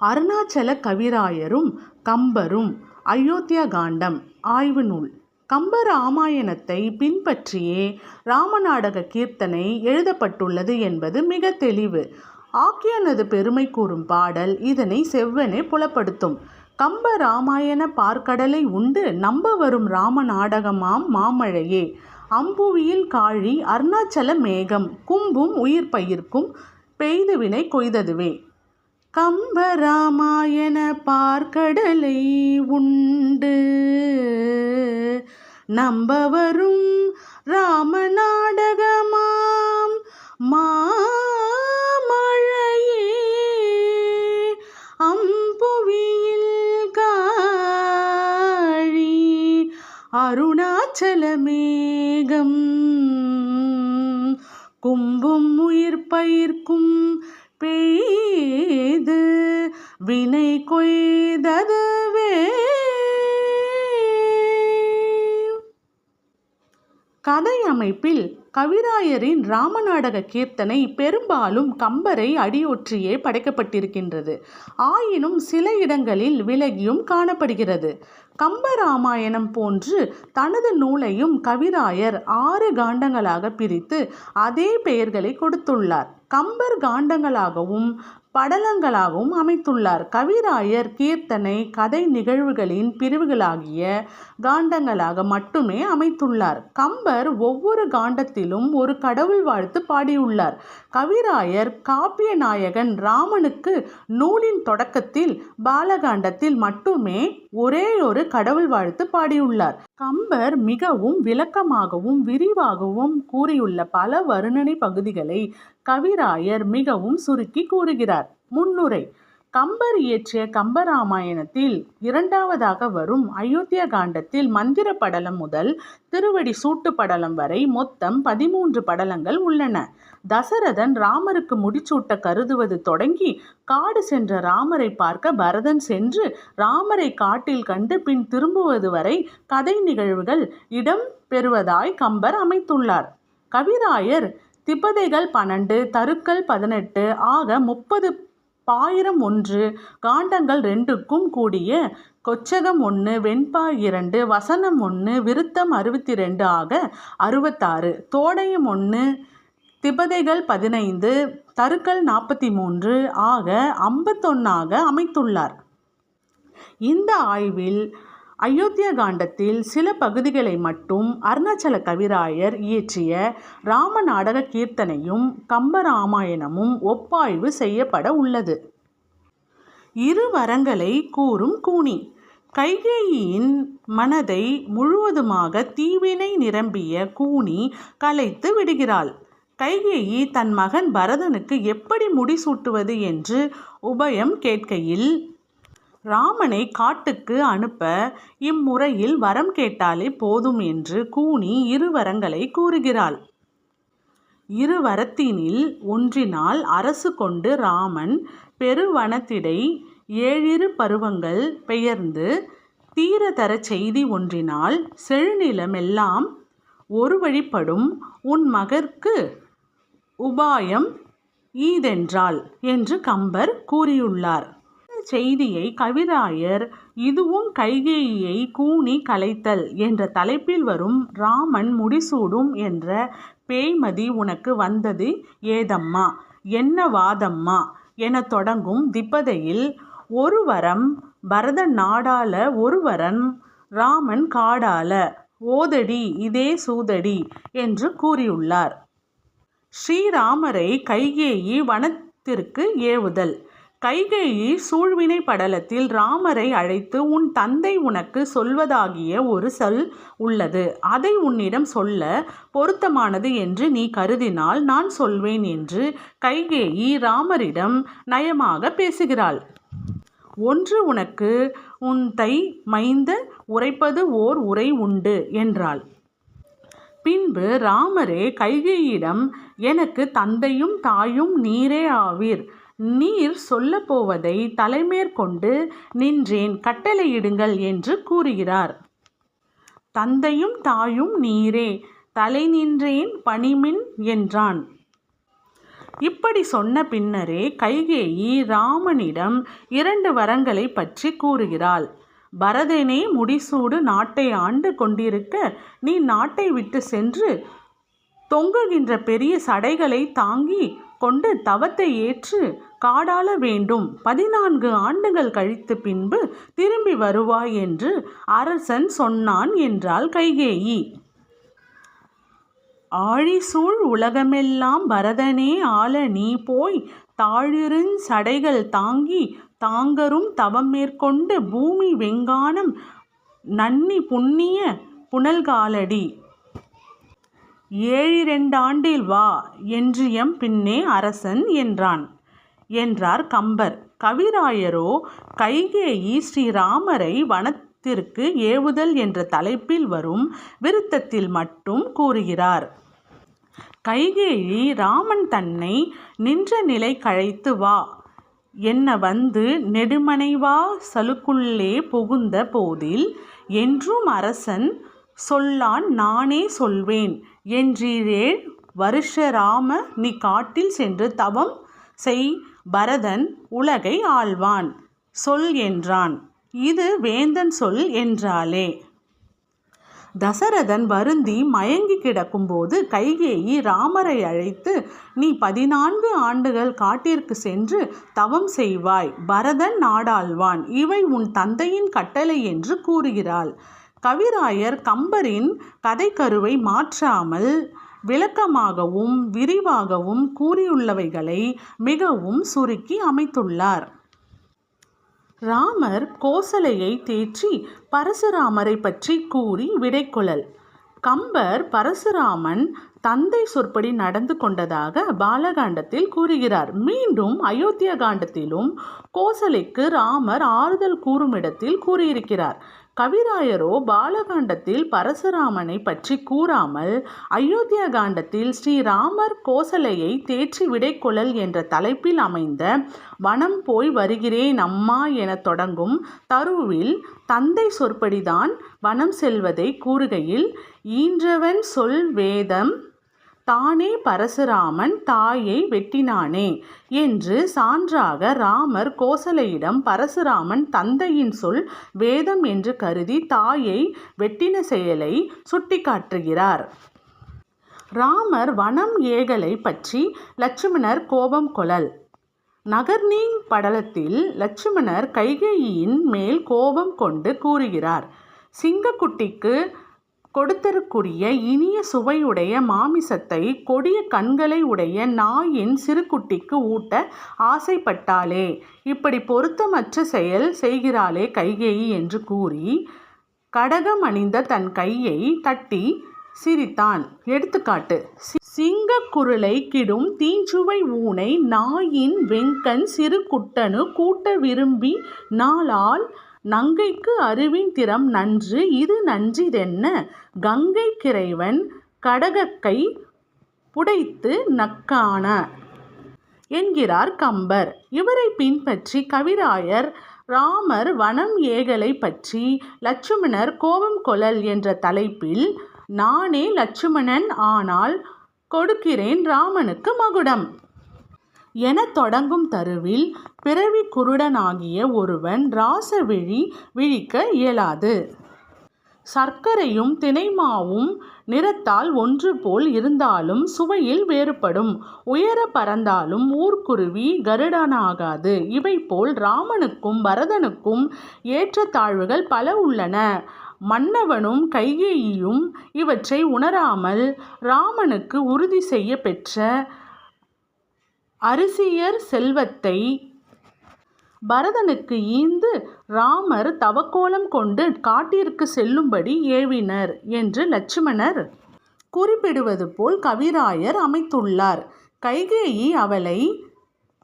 அருணாச்சல கவிராயரும் கம்பரும் அயோத்தியா காண்டம் ஆய்வு நூல். கம்ப ராமாயணத்தை பின்பற்றியே ராமநாடக கீர்த்தனை எழுதப்பட்டுள்ளது என்பது மிக தெளிவு. ஆக்கியனது பெருமை கூறும் பாடல் இதனை செவ்வனே புலப்படுத்தும். கம்ப ராமாயண பார்க்கடலை உண்டு நம்ப வரும் ராம நாடகமாம் மாமழையே. அம்புவியில் காழி அருணாச்சல மேகம் கும்பும் உயிர் பயிர்க்கும் பெய்துவினை கொய்ததுவே. கம்பராமாயண பார்க்கடலை உண்டு. நம்பவரும் ராம நாடகமாம் மாமழையே. அம்புவியில் காழி அருணாச்சல மேகம். கும்பும் உயிர் பயிர் கதை அமைப்பில் கவிராயரின் ராமநாடக கீர்த்தனை பெரும்பாலும் கம்பரை அடியொற்றியே படைக்கப்பட்டிருக்கின்றது. ஆயினும் சில இடங்களில் விலகியும் காணப்படுகிறது. கம்பராமாயணம் போன்று தனது நூலையும் கவிராயர் ஆறு காண்டங்களாக பிரித்து அதே பெயர்களை கொடுத்துள்ளார். கம்பர் காண்டங்களாகவும் படலங்களாகவும் அமைத்துள்ளார். கவிராயர் கீர்த்தனை கதை நிகழ்வுகளின் பிரிவுகளாகிய காண்டங்களாக மட்டுமே அமைத்துள்ளார். கம்பர் ஒவ்வொரு காண்டத்திலும் ஒரு கடவுள் வாழ்த்து பாடியுள்ளார். கவிராயர் காப்பிய நாயகன் ராமனுக்கு நூலின் தொடக்கத்தில் பாலகாண்டத்தில் மட்டுமே ஒரே ஒரு கடவுள் வாழ்த்து பாடியுள்ளார். கம்பர் மிகவும் விளக்கமாகவும் விரிவாகவும் கூறியுள்ள பல வருணனை பகுதிகளை கவிராயர் மிகவும் சுருக்கி கூறுகிறார். முன்னுரை கம்பர் இயற்றிய கம்பராமாயணத்தில் இரண்டாவதாக வரும் அயோத்தியா காண்டத்தில் மந்திர படலம் முதல் திருவடி சூட்டு படலம் வரை மொத்தம் பதிமூன்று படலங்கள் உள்ளன. தசரதன் ராமருக்கு முடிச்சூட்ட கருதுவது தொடங்கி காடு சென்ற ராமரை பார்க்க பரதன் சென்று ராமரை காட்டில் கண்டு பின் திரும்புவது வரை கதை நிகழ்வுகள் இடம் பெறுவதாய் கம்பர் அமைத்துள்ளார். கவிராயர் திப்பதைகள் பன்னெண்டு தருக்கள் பதினெட்டு ஆக முப்பது பாயிரம் ஒன்று காண்டங்கள் ரெண்டுக்கும் கூடிய கொச்சகம் ஒன்று வெண்பா இரண்டு வசனம் ஒன்று விருத்தம் அறுபத்தி ரெண்டு ஆக அறுபத்தாறு. தோடயம் ஒன்று திபதைகள் பதினைந்து தருக்கள் நாற்பத்தி மூன்று ஆக ஐம்பத்தொன்னாக அமைத்துள்ளார். இந்த ஆய்வில் அயோத்தியா காண்டத்தில் சில பகுதிகளை மட்டும் அருணாச்சல கவிராயர் இயற்றிய ராம நாடக கீர்த்தனையும் கம்பராமாயணமும் ஒப்பாய்வு செய்யப்பட உள்ளது. இரு வரங்களை கூறும் கூனி. கைகேயியின் மனதை முழுவதுமாக தீவினை நிரம்பிய கூனி கலைத்து விடுகிறாள். கைகேயி தன் மகன் பரதனுக்கு எப்படி முடிசூட்டுவது என்று உபயம் கேட்கையில் ராமனை காட்டுக்கு அனுப்ப இம்முறையில் வரம் கேட்டாலே போதும் என்று கூனி இரு வரங்களை கூறுகிறாள். இரு வரத்தினில் ஒன்றினால் அரசு கொண்டு ராமன் பெருவனத்திடை ஏழிரு பருவங்கள் பெயர்ந்து தீரதர செய்தி ஒன்றினால் செழுநிலமெல்லாம் ஒரு வழிப்படும் உன் மகற்கு உபாயம் ஈதென்றால் என்று கம்பர் கூறியுள்ளார். செய்தியை கவிதாயர் இதுவும் கைகேயியை கூனி கலைத்தல் என்ற தலைப்பில் வரும் ராமன் முடிசூடும் என்ற பேய்மதி உனக்கு வந்தது ஏதம்மா? என்ன வாதம்மா? என தொடங்கும் திப்பதையில் ஒரு வரம் நாடால ஒரு வரம் ராமன் காடால ஓதடி இதே சூதடி என்று கூறியுள்ளார். ஸ்ரீராமரை கைகேயி வனத்திற்கு ஏவுதல். கைகேயி சூழ்வினை படலத்தில் ராமரை அழைத்து உன் தந்தை உனக்கு சொல்வதாகிய ஒரு சொல் உள்ளது. அதை உன்னிடம் சொல்ல பொருத்தமானது என்று நீ கருதினால் நான் சொல்வேன் என்று கைகேயி ராமரிடம் நயமாக பேசுகிறாள். ஒன்று உனக்கு உன் தை மைந்த உரைப்பது ஓர் உரை உண்டு என்றாள். பின்பு ராமரே கைகேயிடம் எனக்கு தந்தையும் தாயும் நீரே ஆவீர். நீர் சொல்லப்போவதை தலைமேற்கொண்டு நின்றேன் கட்டளையிடுங்கள் என்று கூறுகிறார். தந்தையும் தாயும் நீரே தலை நின்றேன் பணிமின் என்றான். இப்படி சொன்ன பின்னரே கைகேயி ராமனிடம் இரண்டு வரங்களை பற்றி கூறுகிறாள். பரதனே முடிசூடு நாட்டை ஆண்டு கொண்டிருக்க நீ நாட்டை விட்டு சென்று தொங்குகின்ற பெரிய சடைகளை தாங்கி கொண்டு தவத்தை ஏற்று காடாள வேண்டும். பதினான்கு ஆண்டுகள் கழித்து பின்பு திரும்பி வருவாய் என்று அரசன் சொன்னான் என்றாள் கைகேயி. ஆழிசூழ் உலகமெல்லாம் பரதனே ஆள நீ போய் தாழிருஞ் சடைகள் தாங்கி தாங்கரும் தவம் மேற்கொண்டு பூமி வெங்கானம் நன்னி புண்ணிய புனல்காலடி. ஏழிரண்டாண்டில் வா என்று எம் பின்னே அரசன் என்றான். என்றார் கம்பர். கவிராயரோ கைகேயி ஸ்ரீராமரை வனத்திற்கு ஏவுதல் என்ற தலைப்பில் வரும் விருத்தத்தில் மட்டும் கூறுகிறார். கைகேயி ராமன் தன்னை நின்ற நிலை கழைத்து வா. என்ன வந்து நெடுமனைவா சலுக்குள்ளே புகுந்த போதில் என்றும் அரசன் சொல்லான் நானே சொல்வேன். என்றீரேழ் வருஷ ராம நீ காட்டில் சென்று தவம் செய் பரதன் உலகை ஆள்வான். சொல் என்றான். இது வேந்தன் சொல் என்றாலே. தசரதன் வருந்தி மயங்கி கிடக்கும்போது கைகேயி ராமரை அழைத்து நீ பதினான்கு ஆண்டுகள் காட்டிற்கு சென்று தவம் செய்வாய் பரதன் நாடாள்வான். இவை உன் தந்தையின் கட்டளை என்று கூறுகிறாள். கவிராயர் கம்பரின் கதைக்கருவை மாற்றாமல் விளக்கமாகவும் விரிவாகவும் கூறியுள்ளவைகளை மிகவும் சுருக்கி அமைத்துள்ளார். ராமர் கோசலையை தேற்றி பரசுராமரை பற்றி கூறி விடைக்குழல். கம்பர் பரசுராமன் தந்தை சொற்படி நடந்து கொண்டதாக பாலகாண்டத்தில் கூறுகிறார். மீண்டும் அயோத்தியா காண்டத்திலும் கோசலைக்கு ராமர் ஆறுதல் கூறும் இடத்தில் கூறியிருக்கிறார். கவிராயரோ பாலகாண்டத்தில் பரசுராமனை பற்றி கூறாமல் அயோத்தியா காண்டத்தில் ஸ்ரீராமர் கோசலையை தேற்றி விடைக்குழல் என்ற தலைப்பில் அமைந்த வனம் போய் வருகிறேன் அம்மா என தொடங்கும் தருவில் தந்தை சொற்படிதான் வனம் செல்வதை கூறுகையில் ஈன்றவன் சொல் வேதம் தானே பரசுராமன் தாயை வெட்டினானே என்று சான்றாக ராமர் கோசலையிடம் பரசுராமன் தந்தையின் சொல் வேதம் என்று கருதி தாயை வெட்டின செயலை சுட்டிக்காட்டுகிறார். ராமர் வனம் ஏகலை பற்றி லட்சுமணர் கோபம் கொளல். நகர்னீங் படலத்தில் லட்சுமணர் கைகேயின் மேல் கோபம் கொண்டு கூறுகிறார். சிங்கக்குட்டிக்கு கொடுத்தருக்குரிய இனிய சுவையுடைய மாமிசத்தை கொடிய கண்களை உடைய நாயின் சிறுகுட்டிக்கு ஊட்ட ஆசைப்பட்டாளே. இப்படி பொருத்தமற்ற செயல் செய்கிறாளே கைகேயி என்று கூறி கடகம் அணிந்த தன் கையை தட்டி சிரித்தான். எடுத்துக்காட்டு சிங்க குரலை கிடும் தீஞ்சுவை ஊனை நாயின் வெங்கன் சிறு குட்டனு கூட்ட விரும்பி நாளால் நங்கைக்கு அறிவின் திறம் நன்று இது நன்றிதென்ன? கங்கை கிறைவன் கடகக்கை புடைத்து நக்கான என்கிறார் கம்பர். இவரை பின்பற்றி கவிராயர் ராமர் வனம் ஏகலை பற்றி லட்சுமணர் கோபம் கொலல் என்ற தலைப்பில் நானே லட்சுமணன் ஆனால் கொடுக்கிறேன் ராமனுக்கு மகுடம். என தொடங்கும் தருவில் பிறவி குருடனாகிய ஒருவன் ராசவிழி விழிக்க இயலாது. சர்க்கரையும் தினைமாவும் நிறத்தால் ஒன்று போல் இருந்தாலும் சுவையில் வேறுபடும். உயர பறந்தாலும் ஊர்க்குருவி கருடனாகாது. இவை போல் ராமனுக்கும் பரதனுக்கும் ஏற்றத்தாழ்வுகள் பல உள்ளன. மன்னவனும் கைகேயியும் இவற்றை உணராமல் ராமனுக்கு உறுதி செய்ய பெற்ற அரிசியர் செல்வத்தை பரதனுக்கு ஈந்து ராமர் தவக்கோலம் கொண்டு காட்டிற்கு செல்லும்படி ஏவினர் என்று லட்சுமணர் குறிப்பிடுவது போல் கவிராயர் அமைத்துள்ளார். கைகேயி அவளை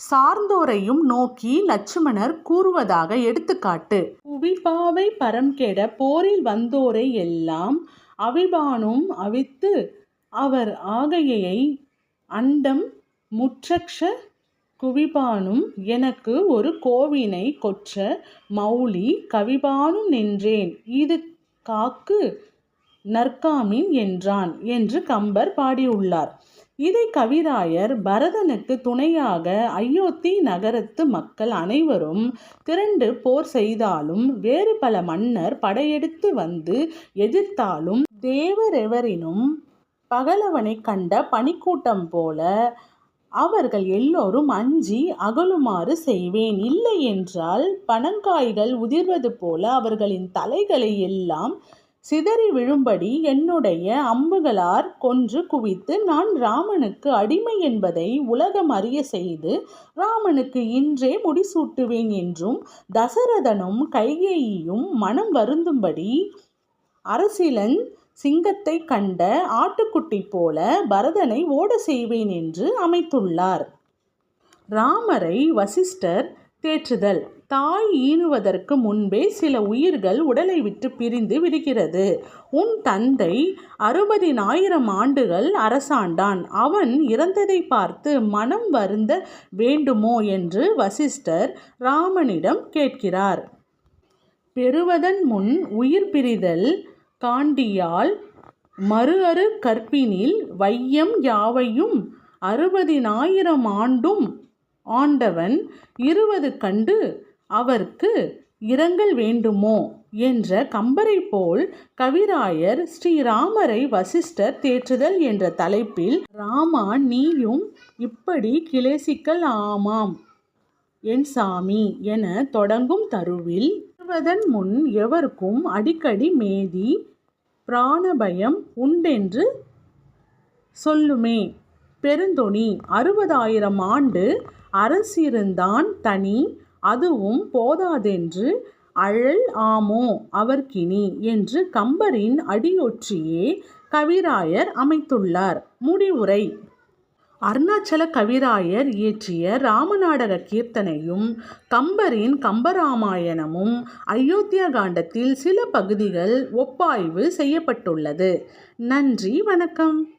சார்ந்தோரையும் நோக்கி லட்சுமணர் கூறுவதாக எடுத்துக்காட்டு. புவிபாவை பரம் கெட போரில் வந்தோரை எல்லாம் அவிபானும் அவித்து அவர் ஆகையை அண்டம் முற்றக்ஷ குவிபானும் எனக்கு ஒரு கோவினை கொற்ற மௌலி கவிபானும் நின்றேன். இது காக்கு நற்காமின் என்றான் என்று கம்பர் பாடியுள்ளார். இதை கவிராயர் பரதனுக்கு துணையாக அயோத்தி நகரத்து மக்கள் அனைவரும் திரண்டு போர் செய்தாலும் வேறு பல மன்னர் படையெடுத்து வந்து எதிர்த்தாலும் தேவரெவரினும் பகலவனை கண்ட பனிக்கூட்டம் போல அவர்கள் எல்லோரும் அஞ்சி அகலுமாறு செய்வேன். இல்லை என்றால் பனங்காய்கள் உதிர்வது போல அவர்களின் தலைகளை எல்லாம் சிதறி விழும்படி என்னுடைய அம்புகளார் கொன்று குவித்து நான் ராமனுக்கு அடிமை என்பதை உலகம் அறிய செய்து ராமனுக்கு இன்றே முடிசூட்டுவேன் என்றும் தசரதனும் கைகேயியும் மனம் வருந்தும்படி அரசிலன் சிங்கத்தை கண்ட ஆட்டுக்குட்டி போல பரதனை ஓட செய்வேன் என்று அமைத்துள்ளார். ராமரை வசிஷ்டர் தேற்றுதல். தாய் ஈனுவதற்கு முன்பே சில உயிர்கள் உடலை விட்டு பிரிந்து விடுகிறது. உன் தந்தை அறுபதினாயிரம் ஆண்டுகள் அரசாண்டான். அவன் இறந்ததை பார்த்து மனம் வருந்த வேண்டுமோ என்று வசிஷ்டர் ராமனிடம் கேட்கிறார். பெறுவதன் முன் உயிர் பிரிதல் காண்டியால் மறு அரு கற்பினில் வையம் யாவையும் அறுபதினாயிரம் ஆண்டும் ஆண்டவன் இருவது கண்டு அவர்க்கு இரங்கல் வேண்டுமோ? என்ற கம்பரை போல் கவிராயர் ஸ்ரீராமரை வசிஷ்டர் தேற்றுதல் என்ற தலைப்பில் ராமா நீயும் இப்படி கிளேசிக்கல் ஆமாம் என் சாமி என தொடங்கும் தருவில் உணர்வதன் முன் எவர்க்கும் அடிக்கடி மேதி பிராணபயம் உண்டென்று சொல்லுமே. பெருந்தொனி அறுபதாயிரம் ஆண்டு அரசிருந்தான் தனி அதுவும் போதாதென்று அழல் ஆமோ அவர்கினி என்று கம்பரின் அடியொற்றியே கவிராயர் அமைத்துள்ளார். முடிவுரை. அருணாச்சல கவிராயர் இயற்றிய ராமநாடக கீர்த்தனையும் கம்பரின் கம்பராமாயணமும் அயோத்தியா காண்டத்தில் சில பகுதிகள் ஒப்பாய்வு செய்யப்பட்டுள்ளது. நன்றி வணக்கம்.